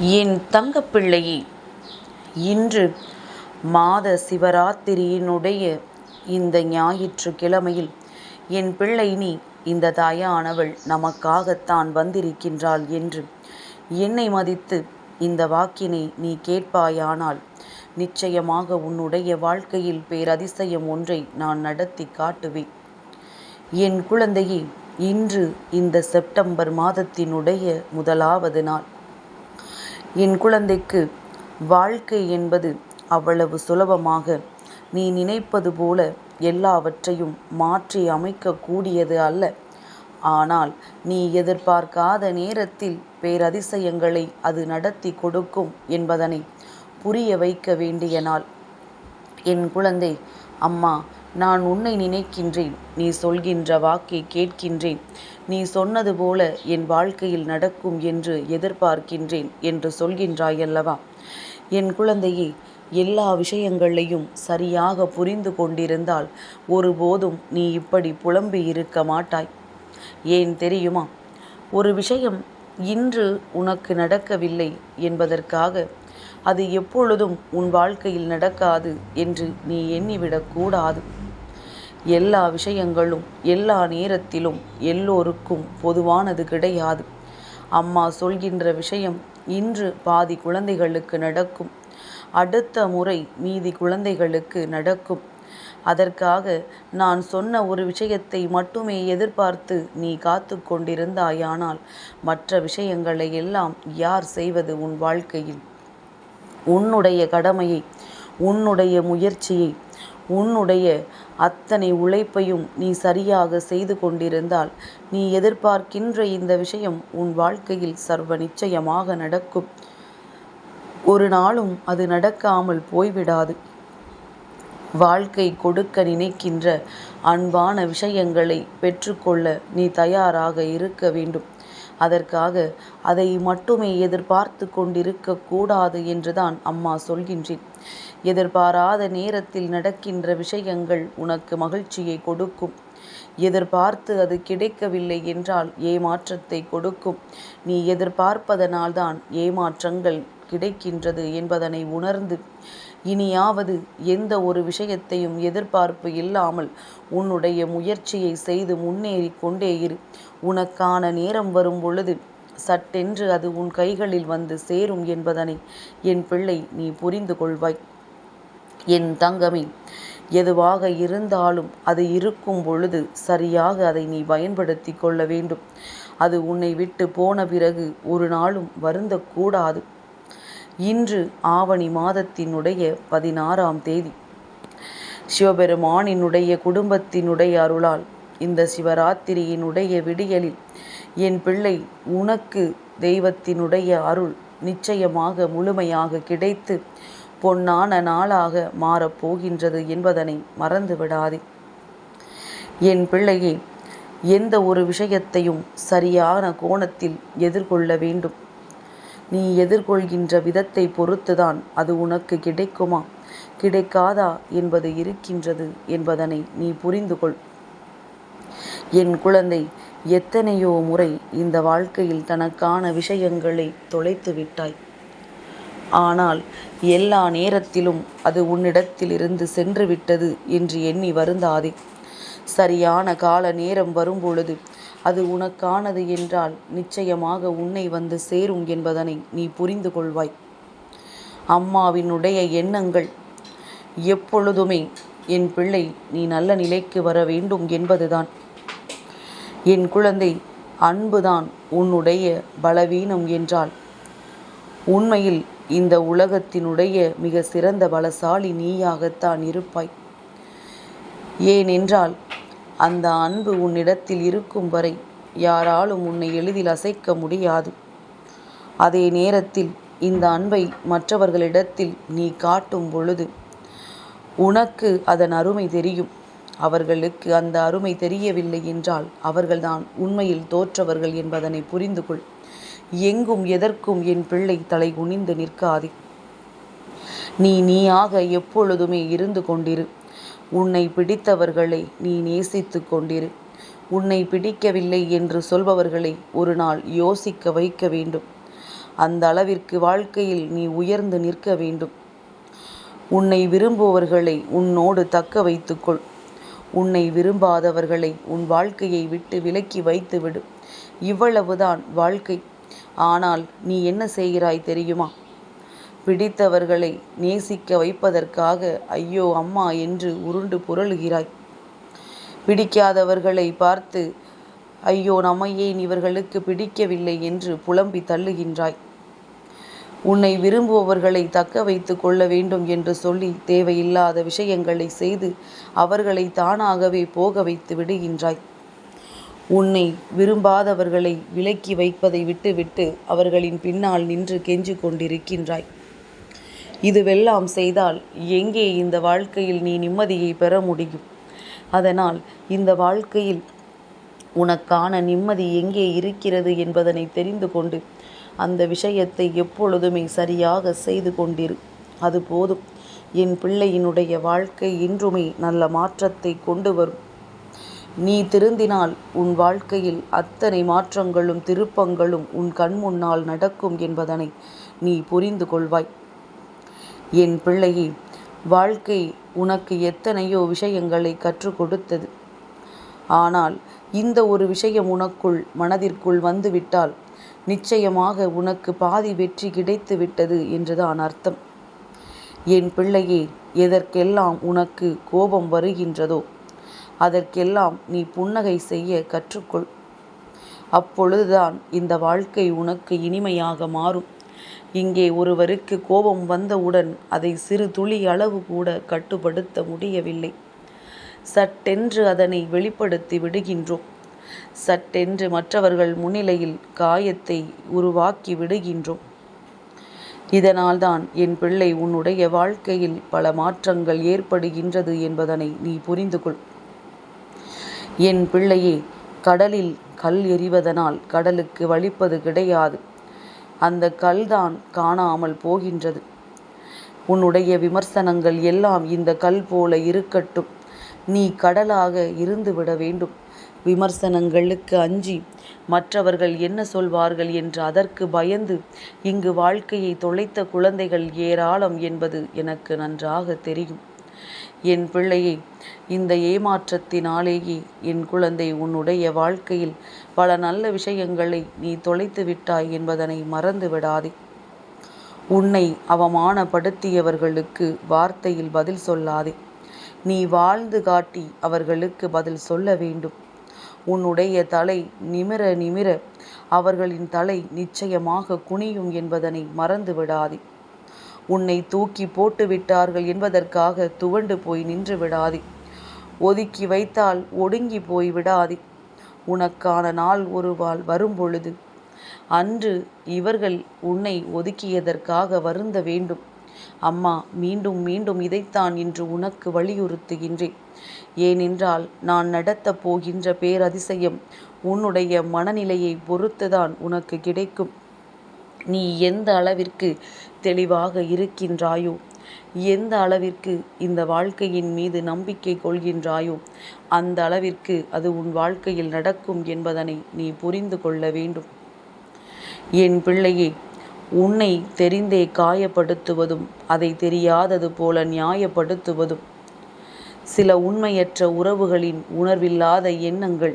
என் தங்கப்பிள்ளையே இன்று மாத சிவராத்திரியினுடைய இந்த ஞாயிற்றுக்கிழமையில் என் பிள்ளை நீ இந்த தாயானவள் நமக்காகத்தான் வந்திருக்கின்றாள் என்று என்னை மதித்து இந்த வாக்கினை நீ கேட்பாயானால் நிச்சயமாக உன்னுடைய வாழ்க்கையில் பேரதிசயம் ஒன்றை நான் நடத்தி காட்டுவேன். என் குழந்தையே இன்று இந்த செப்டம்பர் மாதத்தினுடைய முதலாவது நாள். என் குழந்தைக்கு வாழ்க்கை என்பது அவ்வளவு சுலபமாக. நீ நினைப்பது போல எல்லாவற்றையும் மாற்றி அமைக்கக்கூடியது அல்ல. ஆனால் நீ எதிர்பார்க்காத நேரத்தில் பேரதிசயங்களை அது நடத்தி கொடுக்கும் என்பதனை புரிய வைக்க வேண்டிய நாள். என் குழந்தை அம்மா நான் உன்னை நினைக்கின்றேன். நீ சொல்கின்ற வாக்கை கேட்கின்றேன். நீ சொன்னது போல என் வாழ்க்கையில் நடக்கும் என்று எதிர்பார்க்கின்றேன் என்று சொல்கின்றாயல்லவா? என் குழந்தையே எல்லா விஷயங்களையும் சரியாக புரிந்து கொண்டிருந்தால் ஒருபோதும் நீ இப்படி புலம்பி இருக்க மாட்டாய். ஏன் தெரியுமா? ஒரு விஷயம் இன்று உனக்கு நடக்கவில்லை என்பதற்காக அது எப்பொழுதும் உன் வாழ்க்கையில் நடக்காது என்று நீ எண்ணிவிடக்கூடாது. எல்லா விஷயங்களும் எல்லா நேரத்திலும் எல்லோருக்கும் பொதுவானது கிடையாது. அம்மா சொல்கின்ற விஷயம் இன்று பாதி குழந்தைகளுக்கு நடக்கும். அடுத்த முறை மீதி குழந்தைகளுக்கு நடக்கும். அதற்காக நான் சொன்ன ஒரு விஷயத்தை மட்டுமே எதிர்பார்த்து நீ காத்து கொண்டிருந்தாயானால் மற்ற விஷயங்களை எல்லாம் யார் செய்வது உன் வாழ்க்கையில்? உன்னுடைய கடமையை உன்னுடைய முயற்சியை உன்னுடைய அத்தனை உழைப்பையும் நீ சரியாக செய்து கொண்டிருந்தால் நீ எதிர்பார்க்கின்ற இந்த விஷயம் உன் வாழ்க்கையில் சர்வ நிச்சயமாக நடக்கும். ஒரு நாளும் அது நடக்காமல் போய்விடாது. வாழ்க்கை கொடுக்க நினைக்கின்ற அன்பான விஷயங்களை பெற்றுக்கொள்ள நீ தயாராக இருக்க வேண்டும். அதற்காக அதை மட்டுமே எதிர்பார்த்து கொண்டிருக்க கூடாது என்றுதான் அம்மா சொல்கின்றேன். எதிர்பாராத நேரத்தில் நடக்கின்ற விஷயங்கள் உனக்கு மகிழ்ச்சியை கொடுக்கும். எதிர்பார்த்து அது கிடைக்கவில்லை என்றால் ஏமாற்றத்தை கொடுக்கும். நீ எதிர்பார்ப்பதனால்தான் ஏமாற்றங்கள் கிடைக்கின்றது என்பதனை உணர்ந்து இனியாவது எந்த ஒரு விஷயத்தையும் எதிர்பார்ப்பு இல்லாமல் உன்னுடைய முயற்சியை செய்து முன்னேறி கொண்டே இரு. உனக்கான நேரம் வரும் பொழுது சட்டென்று அது உன் கைகளில் வந்து சேரும் என்பதனை என் பிள்ளை நீ புரிந்து கொள்வாய். என் தங்கமே எதுவாக இருந்தாலும் அது இருக்கும் பொழுது சரியாக அதை நீ பயன்படுத்தி கொள்ள வேண்டும். அது உன்னை விட்டு போன பிறகு ஒரு நாளும் வருந்தக்கூடாது. இன்று ஆவணி மாதத்தினுடைய பதினாறாம் தேதி. சிவபெருமானினுடைய குடும்பத்தினுடைய அருளால் இந்த சிவராத்திரியினுடைய விடியலில் என் பிள்ளை உனக்கு தெய்வத்தினுடைய அருள் நிச்சயமாக முழுமையாக கிடைத்து பொன்னான நாளாக மாறப்போகின்றது என்பதனை மறந்து விடாதே என் பிள்ளையே எந்த ஒரு விஷயத்தையும் சரியான கோணத்தில் எதிர்கொள்ள வேண்டும். நீ எதிர்கொள்கின்ற விதத்தை பொறுத்துதான் அது உனக்கு கிடைக்குமா? கிடைக்காதா என்பது இருக்கின்றது என்பதனை நீ புரிந்து கொள் என் குழந்தை எத்தனையோ முறை இந்த வாழ்க்கையில் தனக்கான விஷயங்களை தொலைத்து விட்டாய். ஆனால் எல்லா நேரத்திலும் அது உன்னிடத்திலிருந்து சென்று விட்டது என்று எண்ணி வருந்தாதே. சரியான கால நேரம் வரும்பொழுது அது உனக்கானது என்றால் நிச்சயமாக உன்னை வந்து சேரும் என்பதனை நீ புரிந்து கொள்வாய். அம்மாவினுடைய எண்ணங்கள் எப்பொழுதுமே என் பிள்ளை நீ நல்ல நிலைக்கு வர வேண்டும் என்பதுதான். என் குழந்தை அன்புதான் உன்னுடைய பலவீனம் என்றால் உண்மையில் இந்த உலகத்தினுடைய மிக சிறந்த பலசாலி நீயாகத்தான் இருப்பாய். ஏனென்றால் அந்த அன்பு உன்னிடத்தில் இருக்கும் வரை யாராலும் உன்னை எளிதில் அசைக்க முடியாது. அதே நேரத்தில் இந்த அன்பை மற்றவர்களிடத்தில் நீ காட்டும் பொழுது உனக்கு அதன் அருமை தெரியும். அவர்களுக்கு அந்த அருமை தெரியவில்லை என்றால் அவர்கள்தான் உண்மையில் தோற்றவர்கள் என்பதனை புரிந்து கொள் எங்கும் எதற்கும் என் பிள்ளை தலை குனிந்து நிற்காதே. நீ நீயாக எப்பொழுதுமே இருந்து கொண்டிரு. உன்னை பிடித்தவர்களை நீ நேசித்து கொண்டிரு. உன்னை பிடிக்கவில்லை என்று சொல்பவர்களை ஒரு நாள் யோசிக்க வைக்க வேண்டும். அந்த அளவிற்கு வாழ்க்கையில் நீ உயர்ந்து நிற்க வேண்டும். உன்னை விரும்புவர்களை உன்னோடு தக்க வைத்துக்கொள் உன்னை விரும்பாதவர்களை உன் வாழ்க்கையை விட்டு விலக்கி வைத்துவிடு. இவ்வளவுதான் வாழ்க்கை. ஆனால் நீ என்ன செய்கிறாய் தெரியுமா? பிடித்தவர்களை நேசிக்க வைப்பதற்காக ஐயோ அம்மா என்று உருண்டு புரளுகிறாய். பிடிக்காதவர்களை பார்த்து ஐயோ நம்மையே இவர்களுக்கு பிடிக்கவில்லை என்று புலம்பி தள்ளுகின்றாய். உன்னை விரும்புபவர்களை தக்க வைத்து கொள்ள வேண்டும் என்று சொல்லி தேவையில்லாத விஷயங்களை செய்து அவர்களை தானாகவே போக வைத்து விடுகின்றாய். உன்னை விரும்பாதவர்களை விலக்கி வைப்பதை விட்டுவிட்டு அவர்களின் பின்னால் நின்று கெஞ்சு கொண்டிருக்கின்றாய். இதுவெல்லாம் செய்தால் எங்கே இந்த வாழ்க்கையில் நீ நிம்மதியை பெற முடியும்? அதனால் இந்த வாழ்க்கையில் உனக்கான நிம்மதி எங்கே இருக்கிறது என்பதனை தெரிந்து கொண்டு அந்த விஷயத்தை எப்பொழுதுமே சரியாக செய்து கொண்டிரு. அது போதும். என் பிள்ளையினுடைய வாழ்க்கை இன்றுமே நல்ல மாற்றத்தை கொண்டு வரும். நீ திருந்தினால் உன் வாழ்க்கையில் அத்தனை மாற்றங்களும் திருப்பங்களும் உன் கண் முன்னால் நடக்கும் என்பதனை நீ புரிந்து கொள்வாய். என் பிள்ளையே வாழ்க்கை உனக்கு எத்தனையோ விஷயங்களை கற்றுக் கொடுத்தது. ஆனால் இந்த ஒரு விஷயம் உனக்குள் மனதிற்குள் வந்துவிட்டால் நிச்சயமாக உனக்கு பாதி வெற்றி கிடைத்து விட்டது என்றுதான் அர்த்தம். என் பிள்ளையே எதற்கெல்லாம் உனக்கு கோபம் வருகின்றதோ அதற்கெல்லாம் நீ புன்னகை செய்ய கற்றுக்கொள். அப்பொழுதுதான் இந்த வாழ்க்கை உனக்கு இனிமையாக மாறும். இங்கே ஒருவருக்கு கோபம் வந்தவுடன் அதை சிறு துளி அளவு கூட கட்டுப்படுத்த முடியவில்லை. சட்டென்று அதனை வெளிப்படுத்தி விடுகின்றோம். சட்டென்று மற்றவர்கள் முன்னிலையில் காயத்தை உருவாக்கி விடுகின்றோம். இதனால்தான் என் பிள்ளை உன்னுடைய வாழ்க்கையில் பல மாற்றங்கள் ஏற்படுகின்றது என்பதனை நீ புரிந்து கொள் என் பிள்ளையே கடலில் கல் எறிவதனால் கடலுக்கு வலிப்பது கிடையாது. அந்த கல்தான் காணாமல் போகின்றது. உன்னுடைய விமர்சனங்கள் எல்லாம் இந்த கல் போல இருக்கட்டும். நீ கடலாக இருந்துவிட வேண்டும். விமர்சனங்களுக்கு அஞ்சி மற்றவர்கள் என்ன சொல்வார்கள் என்று அதற்கு பயந்து இங்கு வாழ்க்கையை தொலைத்த குழந்தைகள் ஏராளம் என்பது எனக்கு நன்றாக தெரியும். என் பிள்ளையை இந்த ஏமாற்றத்தினாலேயே என் குழந்தை உன்னுடைய வாழ்க்கையில் பல நல்ல விஷயங்களை நீ தொலைத்து விட்டாய் என்பதனை மறந்து விடாதே உன்னை அவமானப்படுத்தியவர்களுக்கு வார்த்தையில் பதில் சொல்லாதே. நீ வாழ்ந்து காட்டி அவர்களுக்கு பதில் சொல்ல வேண்டும். உன்னுடைய தலை நிமிர நிமிர அவர்களின் தலை நிச்சயமாக குனியும் என்பதனை மறந்து விடாதே உன்னை தூக்கி போட்டு விட்டார்கள் என்பதற்காக துவண்டு போய் நின்று விடாதே. ஒதுக்கி வைத்தால் ஒடுங்கி போய் விடாதே. உனக்கான நாள் ஒருவாள் வரும்பொழுது அன்று இவர்கள் உன்னை ஒதுக்கியதற்காக வருந்த வேண்டும். அம்மா மீண்டும் மீண்டும் இதைத்தான் இன்று உனக்கு வலியுறுத்துகின்றேன். ஏனென்றால் நான் நடத்தப் போகின்ற பேரதிசயம் உன்னுடைய மனநிலையை பொறுத்துதான் உனக்கு கிடைக்கும். நீ எந்த அளவிற்கு தெளிவாக இருக்கின்றாயோ? எந்த அளவிற்கு இந்த வாழ்க்கையின் மீது நம்பிக்கை கொள்கின்றாயோ அந்த அளவிற்கு அது உன் வாழ்க்கையில் நடக்கும் என்பதனை நீ புரிந்து கொள்ள வேண்டும். என் பிள்ளையே உன்னை தெரிந்தே காயப்படுத்துவதும் அதை தெரியாதது போல நியாயப்படுத்துவதும் சில உண்மையற்ற உறவுகளின் உணர்வில்லாத எண்ணங்கள்.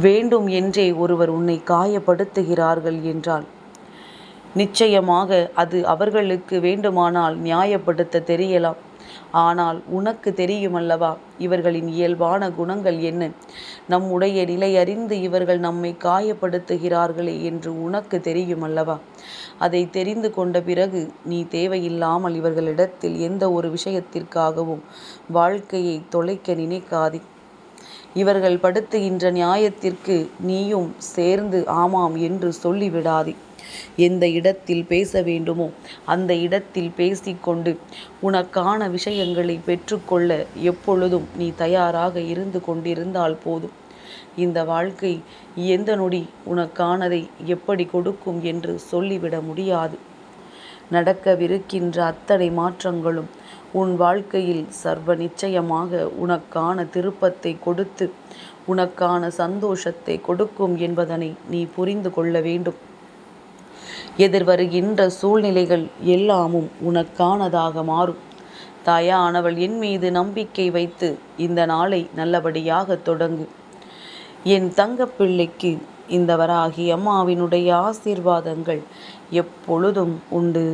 வேண்டும் என்றே ஒருவர் உன்னை காயப்படுத்துகிறார்கள் என்றால் நிச்சயமாக அது அவர்களுக்கு வேண்டுமானால் நியாயப்படுத்த தெரியலாம். ஆனால் உனக்கு தெரியுமல்லவா இவர்களின் இயல்பான குணங்கள் என்ன? நம்முடைய நிலை அறிந்து இவர்கள் நம்மை காயப்படுத்துகிறார்களே என்று உனக்கு தெரியுமல்லவா? அதை தெரிந்து கொண்ட பிறகு நீ தேவையில்லாமல் இவர்களிடத்தில் எந்த ஒரு விஷயத்திற்காகவும் வாழ்க்கையை தொலைக்க நினைக்காதே. இவர்கள் படுத்துகின்ற நியாயத்திற்கு நீயும் சேர்ந்து ஆமாம் என்று சொல்லிவிடாதே. எந்த இடத்தில் பேச வேண்டுமோ அந்த இடத்தில் பேசிக்கொண்டு உனக்கான விஷயங்களை பெற்றுக்கொள்ள எப்பொழுதும் நீ தயாராக இருந்து கொண்டிருந்தால் போதும். இந்த வாழ்க்கை எந்த நொடி உனக்கானதை எப்படி கொடுக்கும் என்று சொல்லிவிட முடியாது. நடக்கவிருக்கின்ற அத்தனை மாற்றங்களும் உன் வாழ்க்கையில் சர்வ நிச்சயமாக உனக்கான திருப்பத்தை கொடுத்து உனக்கான சந்தோஷத்தை கொடுக்கும் என்பதனை நீ புரிந்து கொள்ள வேண்டும். எதிர்வருகின்ற சூழ்நிலைகள் எல்லாமும் உனக்கானதாக மாறும். தாயானவள் என் மீது நம்பிக்கை வைத்து இந்த நாளை நல்லபடியாக தொடங்கு. என் தங்கப்பிள்ளைக்கு இந்த வராகி அம்மாவினுடைய ஆசீர்வாதங்கள் எப்பொழுதும் உண்டு.